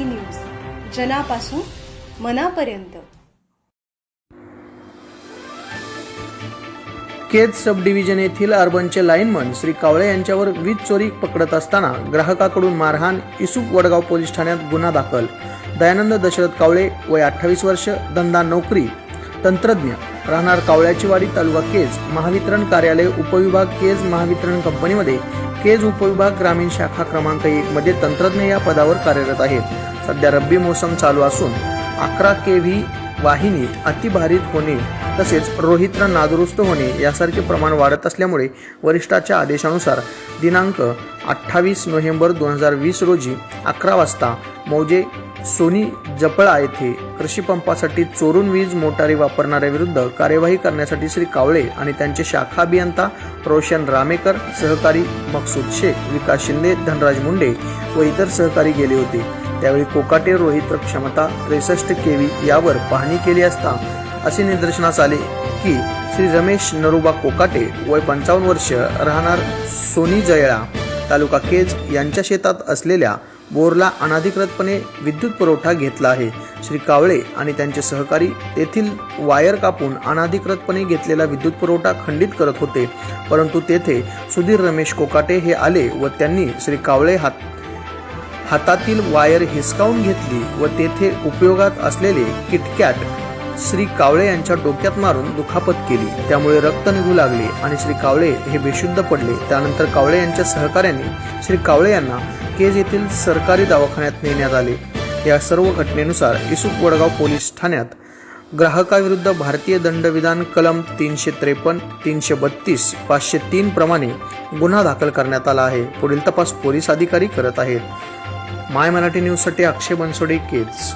वचनापासून मनापर्यंत. केज सब डिव्हिजन येथील अर्बनचे लाईनमन श्री कावळे यांच्यावर वीज चोरी पकडत असताना ग्राहकाकडून मारहाण इसुक वडगाव पोलीस ठाण्यात गुन्हा दाखल. दयानंद दशरथ कावळे वय अठ्ठावीस वर्ष धंदा नोकरी. तंत्रज्ञ राहणार कावळ्याचीवाडी तालुका केज महावितरण कार्यालय उपविभाग केज महावितरण कंपनीमध्ये केज उपविभाग ग्रामीण शाखा क्रमांक एक मध्ये तंत्रज्ञ या पदावर कार्यरत आहेत सध्या रब्बी मोसम चालू असून अकरा के व्ही वाहिनी अतिभारित होणे तसेच रोहित्र नादुरुस्त होणे यासारखे प्रमाण वाढत असल्यामुळे वरिष्ठाच्या आदेशानुसार दिनांक अठ्ठावीस नोव्हेंबर दोन हजार वीस रोजी अकरा वाजता मौजे सोनी जपळा येथे कृषीपंपासाठी चोरून वीज मोटारी वापरणाऱ्याविरुद्ध कार्यवाही करण्यासाठी श्री कावळे आणि त्यांचे शाखा अभियंता रोशन रामेकर सहकारी मकसूद शेख विकास शिंदे धनराज मुंडे व इतर सहकारी गेले होते. त्यावेळी कोकाटे रोहित क्षमता त्रेसष्ट केवी यावर पाहणी केली असता असे निदर्शनास आले की श्री रमेश नरुबा कोकाटे वय पंचावन्न वर्ष राहणार सोनी जयळा तालुका केज यांच्या शेतात असलेल्या बोरला अनाधिकृतपणे विद्युत पुरवठा घेतला आहे. श्री कावळे आणि त्यांचे सहकारी तेथील वायर कापून अनाधिकृतपणे घेतलेला विद्युत पुरवठा खंडित करत होते. परंतु तेथे सुधीर रमेश कोकाटे हे आले व त्यांनी श्री कावळे हात हातातील वायर हिसकावून घेतली व तेथे उपयोगात असलेले किटकॅट श्री कावळे यांच्या डोक्यात मारून दुखापत केली. त्यामुळे रक्त निघू लागले आणि श्री कावळे हे बेशुद्ध पडले. त्यानंतर कावळे यांच्या सहकार्याने श्री कावळे यांना केज येथील सरकारी दवाखान्यात नेण्यात आले. या सर्व घटनेनुसार इसुक वडगाव पोलीस ठाण्यात ग्राहकाविरुद्ध भारतीय दंडविधान कलम तीनशे त्रेपन्न तीनशे बत्तीस पाचशे तीन प्रमाणे गुन्हा दाखल करण्यात आला आहे. पुढील तपास पोलीस अधिकारी करत आहेत. माय मराठी न्यूजसाठी अक्षय बनसोडे केज.